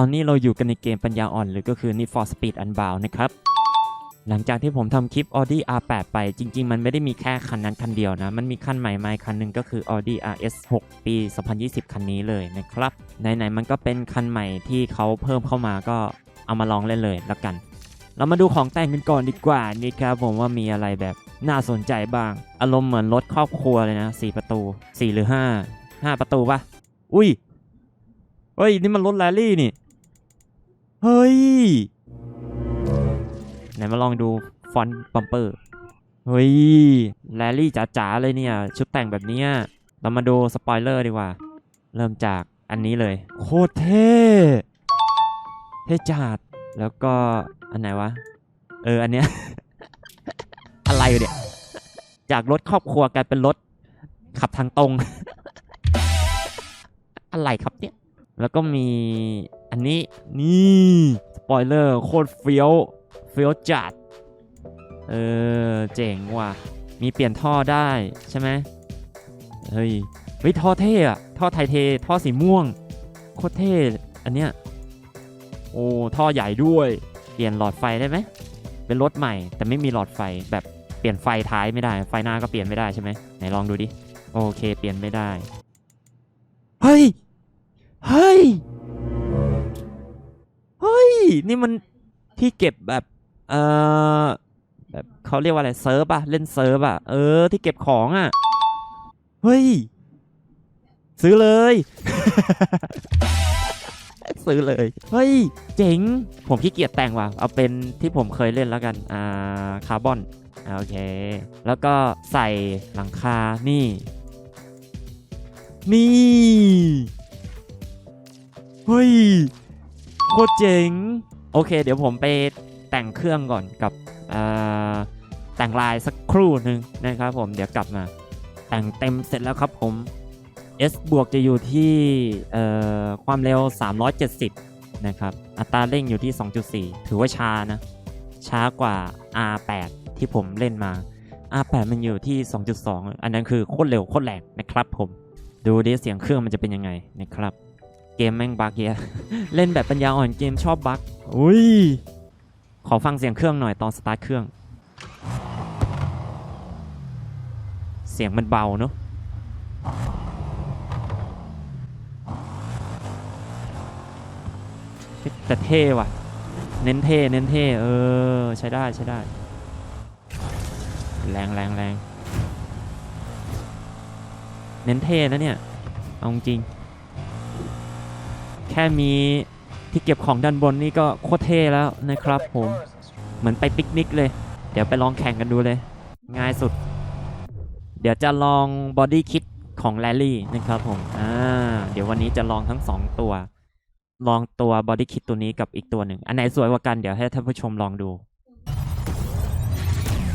ตอนนี้เราอยู่กันในเกมปัญญาอ่อนหรือก็คือ Need for Speed Unbound นะครับ หลังจากที่ผมทำคลิป Audi R8 ไปจริง ๆ มันไม่ได้มีแค่คันนั้นคันเดียวนะ มันมีคันใหม่มาอีกคันหนึ่งก็คือ Audi RS6 ปี 2020 คันนี้เลยนะครับ ไหน ๆ มันก็เป็นคันใหม่ที่เขาเพิ่มเข้ามาก็เอามาลองเล่นเลยแล้วกัน เรามาดูของแต่งกันก่อนดีกว่านี่ครับผมว่ามีอะไรแบบน่าสนใจบ้าง อารมณ์เหมือนรถครอบครัวเลยนะ4ประตู 4 หรือ 5 5 ประตูปะอุ้ยเฮ้ยนี่มันรถแรลลี่นี่ เฮ้ย ไหนมาลองดูฟอนต์บัมเปอร์ เฮ้ย แรลลี่จ๋าๆเลยเนี่ย ชุดแต่งแบบนี้ เรามาดูสปอยเลอร์ดีกว่า เริ่มจากอันนี้เลย โคตรเท่ เท่จัดแล้วก็อันไหนวะ เออ อันเนี้ย อะไรอยู่เนี่ย จากรถครอบครัวกลายเป็นรถ ขับทางตรง อะไรครับเนี่ย แล้วก็มี อันนี้นี่สปอยเลอร์โคตรเฟี้ยวเฟี้ยวจัด เออ เจ๋งว่ะ มีเปลี่ยนท่อได้ใช่ไหมเฮ้ยเฮ้ยท่อเท่อะท่อไทเท ท่อสีม่วง โคตรเท่ อันเนี้ย โอ้ ท่อใหญ่ด้วย เปลี่ยนหลอดไฟได้ไหม เป็นรถใหม่ แต่ไม่มีหลอดไฟ แบบเปลี่ยนไฟท้ายไม่ได้ ไฟหน้าก็เปลี่ยนไม่ได้ใช่ไหมไหนลองดูดิ โอเค เปลี่ยนไม่ได้ เฮ้ย เฮ้ยเฮ้ย นี่มันที่เก็บแบบเออแบบเขาเรียกว่าอะไรเซิร์ฟอะเล่นเซิร์ฟอะเออ ที่เก็บของอะเฮ้ย ซื้อเลย ซื้อเลย เฮ้ย เจ๋ง ผมขี้เกียจแต่งว่ะ เอาเป็นที่ผมเคยเล่นแล้วกัน อ่า คาร์บอนโอเค แล้วก็ใส่หลังคา นี่ นี่ เฮ้ย โคตรเจ๋ง โอเค เดี๋ยวผมไปแต่งเครื่องก่อนกับอ่าแต่งลายสักครู่หนึ่งนะครับผมเดี๋ยวกลับมา แต่งเต็มเสร็จแล้วครับผม S บวกจะอยู่ที่เอ่อความเร็ว 370 นะครับ อัตราเร่งอยู่ที่ 2.4 ถือว่าช้านะ ช้ากว่า R8 ที่ผมเล่นมา R8 มันอยู่ที่ 2.2 อันนั้นคือโคตรเร็วโคตรแรงนะครับผม ดูดิเสียงเครื่องมันจะเป็นยังไงนะครับ เกมแม่งบักเยอะเล่นแบบปัญญาอ่อนเกมชอบบักอุ้ย ขอฟังเสียงเครื่องหน่อยตอนสตาร์ทเครื่อง เสียงมันเบาเนอะแต่เท่ว่ะ เน้นเท่ เน้นเท่ เออ ใช้ได้ใช้ได้ แรงแรงแรง เน้นเท่นะเนี่ย เอาจริง แค่มีที่เก็บของด้านบนนี่ก็โคตรเท่แล้วนะครับผมเหมือนไปปิกนิกเลย เดี๋ยวไปลองแข่งกันดูเลย ง่ายสุด เดี๋ยวจะลองบอดี้คิ t ของแรลลี่นะครับผมอ่าเดี๋ยววันนี้จะลองทั้ง 2 ตัว ลองตัวบอดี้คิ t ตัวนี้กับอีกตัวหนึ่งอันไหนสวยกว่ากันเดี๋ยวให้ท่านผู้ชมลองดู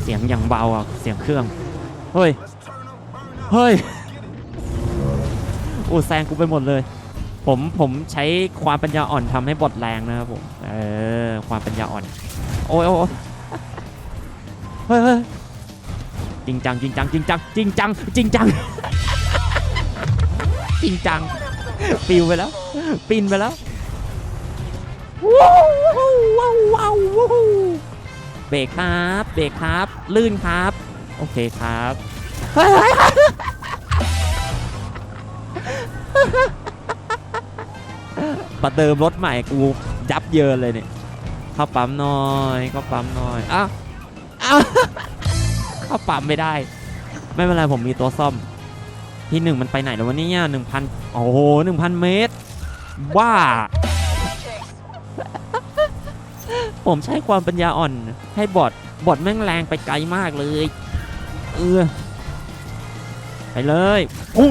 เสียงอย่างเบาอะเสียงเครื่อง เฮ้ย เฮ้ย โอ้แซงกูไปหมดเลย ผมผมใช้ความปัญญาอ่อนทำให้บทแรงนะครับผม เออ ความปัญญาอ่อน โอ้ยโอ้ยเฮ้ยเฮ้ยจริงจังจริงจังจริงจังจริงจังจริงจังจริงจังปิวไปแล้ว ปินไปแล้วว้าวว้าวว้าวว้าวเบรกครับเบรกครับ ลื่นครับ โอเคครับเฮ้ย ประเดิมรถใหม่กูยับเยินเลยเนี่ยเข้าปั๊มน่อยเข้าปั๊มน่อยอ้าวอ้าวเข้าปั๊มไม่ได้ ไม่เป็นไรผมมีตัวซ่อม ที่หนึ่งมันไปไหนแล้ววันนี้เนี่ยหนึ่งพันโอ้โหหนึ่งพันเมตรว้า ผมใช้ความปัญญาอ่อน ให้บอดบอดแม่งแรงไปไกลมากเลย เออไปเลยโอ้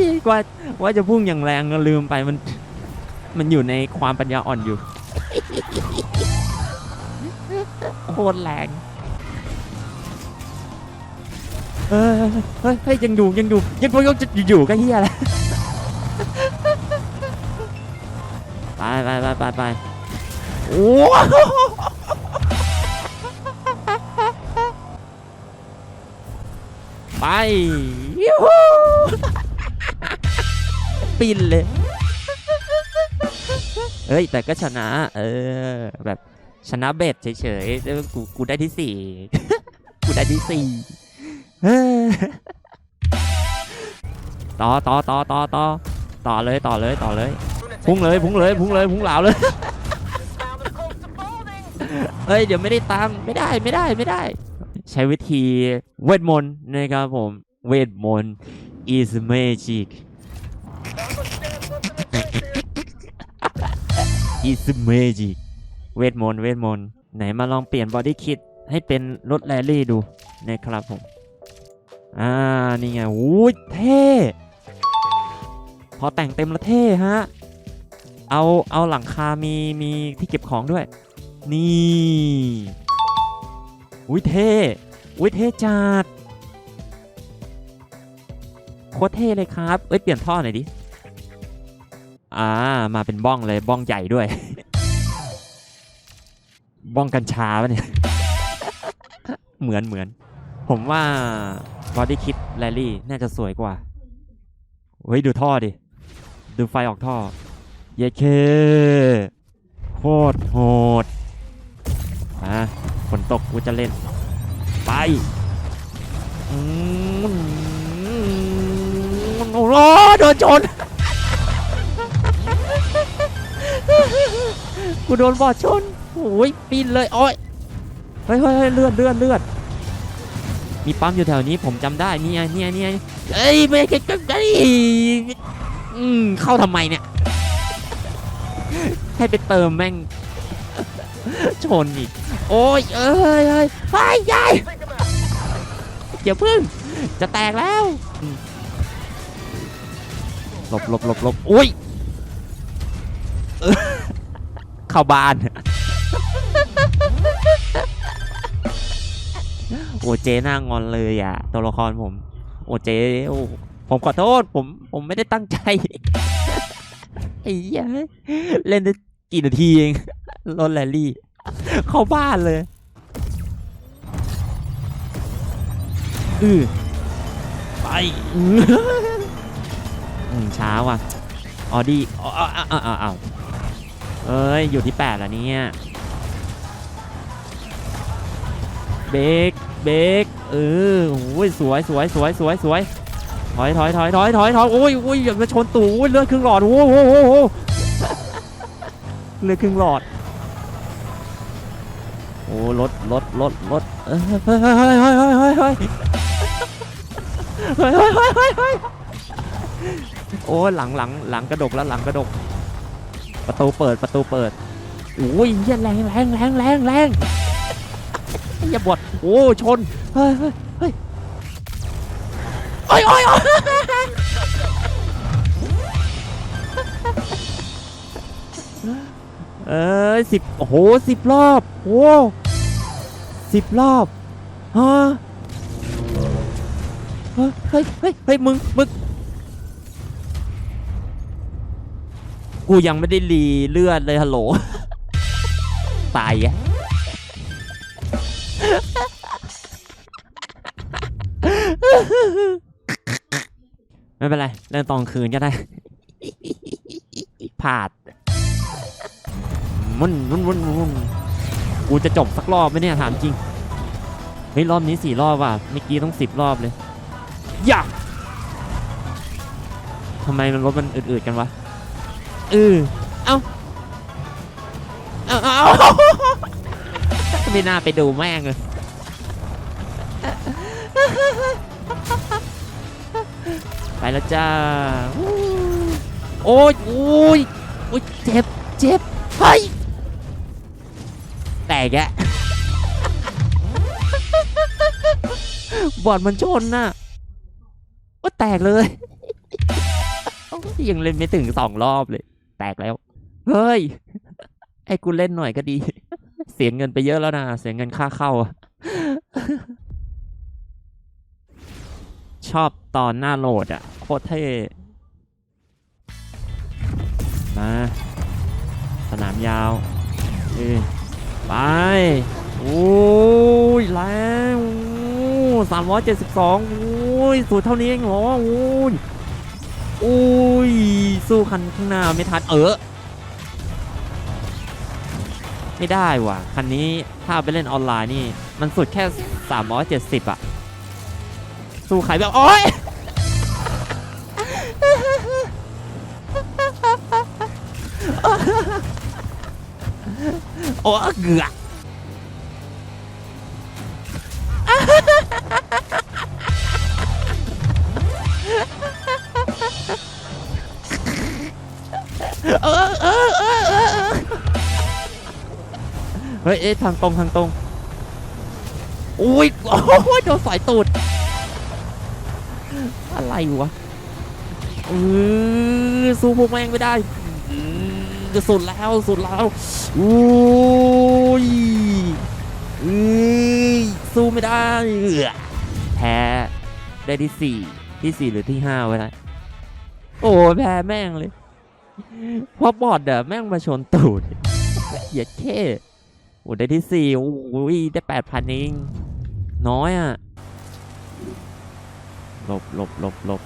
โหว่าว่าจะพุ่งอย่างแรงก็ลืมไปมัน มันอยู่ในความปัญญาอ่อนอยู่โคตรแรงเออเฮ้ยเฮ้ยยังอยู่ยังอยู่ยังยังจะอยู่ก็เฮียแหละไปไปไปไปไปโอ้ไปยูฮู ปินเลย เอ้ย แต่ก็ชนะ เออ แบบชนะเบ็ดเฉยๆ กูกูได้ที่สี่กูได้ที่สี่เฮ้ยต่อต่อต่อต่อต่อต่อเลยต่อเลยต่อเลย พุ่งเลยพุ่งเลยพุ่งเลยพุ่งเหลาเลยเฮ้ยเดี๋ยวไม่ได้ตังค์ไม่ได้ไม่ได้ไม่ได้ ใช้วิธีเวทมนต์นะครับผม เวทมนต์ is magic is magic เวทมนต์เวทมนต์ไหนมาลองเปลี่ยนบอดี้คิดให้เป็นรถแรลลี่ดูนะครับผม อ่า นี่ไงอู้ยเท่พอแต่งเต็มแล้วเท่ฮะ เอาเอาหลังคา มีมีที่เก็บของด้วย นี่อุ้ยเท่อุ้ยเท่จัดโคตรเท่เลยครับ เอ้ย เปลี่ยนท่อหน่อยดิ อ่ามาเป็นบ้องเลยบ้องใหญ่ด้วย บ้องกัญชาปะเนี่ย เหมือนเหมือน ผมว่าบอดี้คิดแรลลี่น่าจะสวยกว่า เฮ้ย ดูท่อดิ ดูไฟออกท่อ เยเคโคตรโหดอะฝนตกกูจะเล่น ไปอืมโอ้โหโดนชน กูโดนบอดชนโอ้ยปีนเลยโอ้ยเฮ้ยเฮ้ยเฮ้ยเลือดเลือดเลือดมีปั๊มอยู่แถวนี้ผมจำได้เนี่ยเนี่ยเนี่ยเอ้ยไม่เก็บไอ้อืมเข้าทำไมเนี่ยให้ไปเติมแม่งชนอีกโอ้ยเอ้ยเอ้ยไปยายเดี๋ยวพึ่งจะแตกแล้วอืมหลบหลบหลบหลบอุ้ย เข้าบ้าน โอ้เจหน้างอนเลยอะ ตัวละครผม โอ้เจโอ้ผมขอโทษ ผมผมไม่ได้ตั้งใจไอ้เหี้ยเล่นได้กี่นาทีเองรถแรลลี่ เข้าบ้านเลยอือไปอืออืมช้าว่ะออดี้อ้าวอ้าวอ้าวอ้าวอ้าว เอ้ย อยู่ที่แ8แล้วเนี่ย เบรกเบรกเออโอ้ยสวยสวยสวยสวยสวยถอยถอยถอยถอยถอยถอยโอ้ยโอ้ยอย่ากจะชนตู่เลือดครึ่งหลอดโอ้โหโอ้โหเลือดครึ่งหลอดโอ้รถรถรถรถเฮ้ยเฮ้ยเฮ้ยเฮ้ยเฮ้ยเฮ้ยเฮ้ยโอ้หลังหลังหลังกระดกแล้วหลังกระดก ประตูเปิดประตูเปิดโอ้ยเหี้ยแรงแรงแรงแรงแรงอย่าบดโอ้ชนเฮ้ยเฮ้ยเฮ้ยโอ้ยโอ้ยโอ้ยเอ้ยสิบโอ้โหสิบรอบโอ้สิบรอบฮะเฮ้ยเฮ้ยเฮ้ยเฮ้ยมึงมึง กูยังไม่ได้รีเลือดเลยฮัลโหล ตายอะไม่เป็นไร เล่นตอนคืนก็ได้ผาดมุนมุนมุนมุนกูจะจบสักรอบไหมเนี่ยถามจริง เฮ้ย รอบนี้สี่รอบว่ะเมื่อกี้ต้องสิบรอบเลย อย่าทำไมมันรถมันอืดๆกันวะ เออเอ้าเอาเอาเอาไม่น่าไปดูแม่งเลยไปแล้วจ้า โอ้ยโอ้ยโอ้ยเจ็บ เจ็บ เฮ้ย แตกแกบอดมันชนน่ะว่าแตกเลยยยังเล่นไม่ถึงสองรอบเลย แตกแล้ว เฮ้ย ไอ้กูเล่นหน่อยก็ดี เสียเงินไปเยอะแล้วนะ เสียเงินค่าเข้า ชอบตอนหน้าโหลดอะโคตรเท่ มา สนามยาวเอไป โอ้ยแรงสามร้อยเจ็ดสิบสองโอ้ยสูตรเท่านี้เองเหรอโอ้ย อุ้ย สู้คันข้างหน้าไม่ทันเออ ไม่ได้ว่ะ คันนี้ถ้าไปเล่นออนไลน์นี่ มันสุดแค่ 370อะสู้ใครแบบ โอ๊ยโอ้เกือ เฮ้ยเอ๊ะทางตรงทางตรงอุ้ยโอ้ยโดนสายตูด อะไรวะเออสู้พวกแม่งไม่ได้อืมสุดแล้วสุดแล้วอุ้ยอือสู้ไม่ได้แพ้ได้ที่สี่ที่สี่หรือที่ห้าไว้แล้วโอ้แพ้แม่งเลยเพราะบอดเดอะแม่งมาชนตูดเหยียดแค่ โอ้ได้ที่สี่โอ้ยได้แปดพันเองน้อยอะหลบหลบหลบหลบ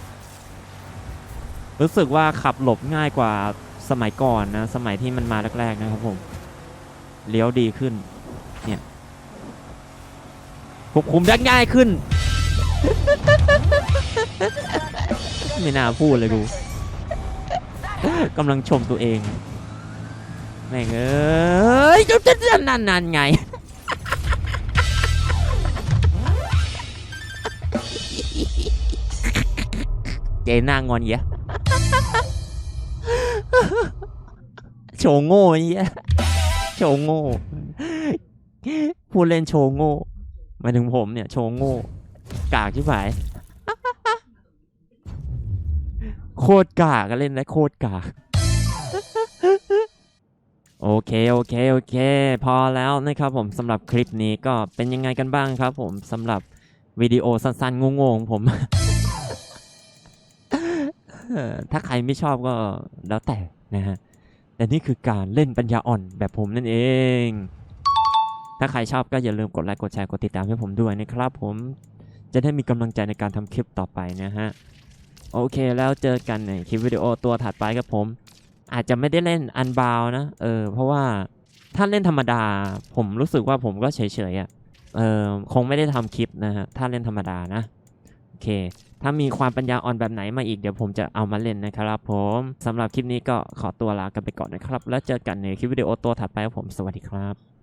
รู้สึกว่าขับหลบง่ายกว่าสมัยก่อนนะ สมัยที่มันมาแรก ๆ นะครับผม เลี้ยวดีขึ้น เนี่ยควบคุมได้ง่ายขึ้น ไม่น่าพูดเลยกูกำลังชมตัวเอง ม่งเอ้ยจุ๊บจุ๊บจุ๊บนั่นนั่นไงเจน่างอนเยอะโชว์โง่เหี้ยโชว์โง่พูดเล่นโชว์โง่มาถึงผมเนี่ยโชว์โง่ กากที่ไหนโคตรกากก็เล่นได้โคตรกาก เคโอเคโอเค พอแล้วนะครับผมสำหรับคลิปนี้ก็เป็นยังไงกันบ้างครับผมสำหรับวิดีโอสั้นๆงงๆของผม ถ้าใครไม่ชอบก็แล้วแต่นะฮะแต่นี่คือการเล่นปัญญาอ่อนแบบผมนั่นเอง ถ้าใครชอบก็อย่าลืมกดไลค์กดแชร์กดติดตามให้ผมด้วยนะครับผมจะได้มีกำลังใจในการทำคลิปต่อไปนะฮะ โอเคแล้วเจอกันในคลิปวิดีโอตัวถัดไปครับผม อาจจะไม่ได้เล่นอันบาวนะ เออ เพราะว่าถ้าเล่นธรรมดา ผมรู้สึกว่าผมก็เฉยๆอะ เออคงไม่ได้ทำคลิปนะฮะ ถ้าเล่นธรรมดานะ โอเค ถ้ามีความปัญญาอ่อนแบบไหนมาอีกเดี๋ยวผมจะเอามาเล่นนะครับผมสำหรับคลิปนี้ก็ขอตัวลากันไปก่อนนะครับ แล้วเจอกันในคลิปวิดีโอตัวถัดไปครับผม สวัสดีครับ